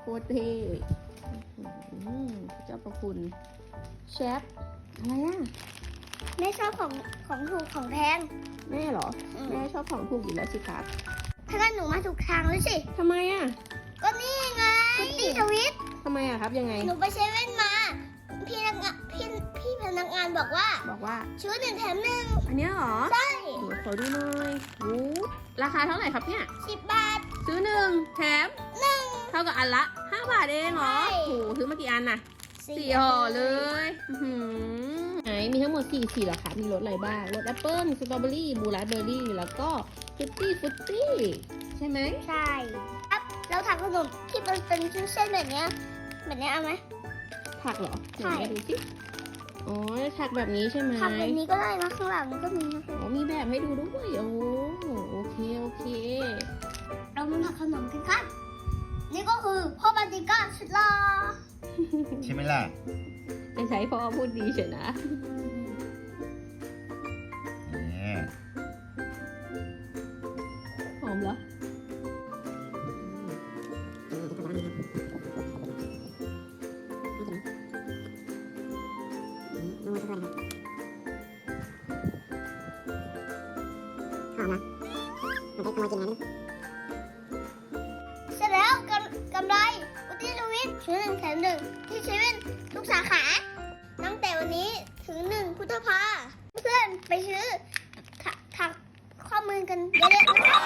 โคตรเท่อื้อหือเจ้าประคุณแชปอะไรอะไม่ชอบของของถูกของแพง แม่เหรออืมแม่ชอบของถูกอยู่แล้วสิครับถ้างั้นหนูมาถูกทางแล้วสิทำไมอะ ก็นี่ไงฟุตตี้ทวิตทำไมอะครับยังไง หนูไปเซเว่นมา พี่นักงานพี่พี่พนักงานบอกว่า บอกว่าซื้อหนึ่งแถมหนึ่งอันเนี้ยเหรอ ใช่โอ้ขอดูหน่อยโอ้ราคาเท่าไหร่ครับเนี่ยสิบบาท ซื้อหนึ่งแถมหนึ่ง เท่ากับอันละห้าบาทเองเหรอใช่โอ้โหซื้อมากี่อันน่ะสี่ห่อเลยอื้อหือไหนมีทั้งหมดสี่สีเหรอคะมีรสอะไรบ้างรสแอปเปิ้ลสตรอเบอรี่บลูราสเบอร์รี่แล้วก็ฟรุตตี้ฟรุตตี้ใช่ไหมใช่ครับเราทำขนมที่มันเป็นเส้นๆแบบเนี้ยแบบเนี้ยเอาไหม ผักเหรอใช่ ไหนดูสิอ๋อผักแบบนี้ใช่ไหม ทำแบบนี้ก็ได้นะข้างหลังก็มีนะอ๋อมีแบบให้ดูด้วย โอ้โอเค โอเค ใช่ไหมล่ะ จะใช้พ่อพูดดีเฉยนะนี่หอมเหรอเซื้อหนึ่งแถมหนึ่งที่เซเว่นทุกสาขา ตั้งแต่วันนี้ถึงหนึ่งพุทธภาเพื่อนไปซื้อถักถักข้อมือกันเยอะๆนะคะ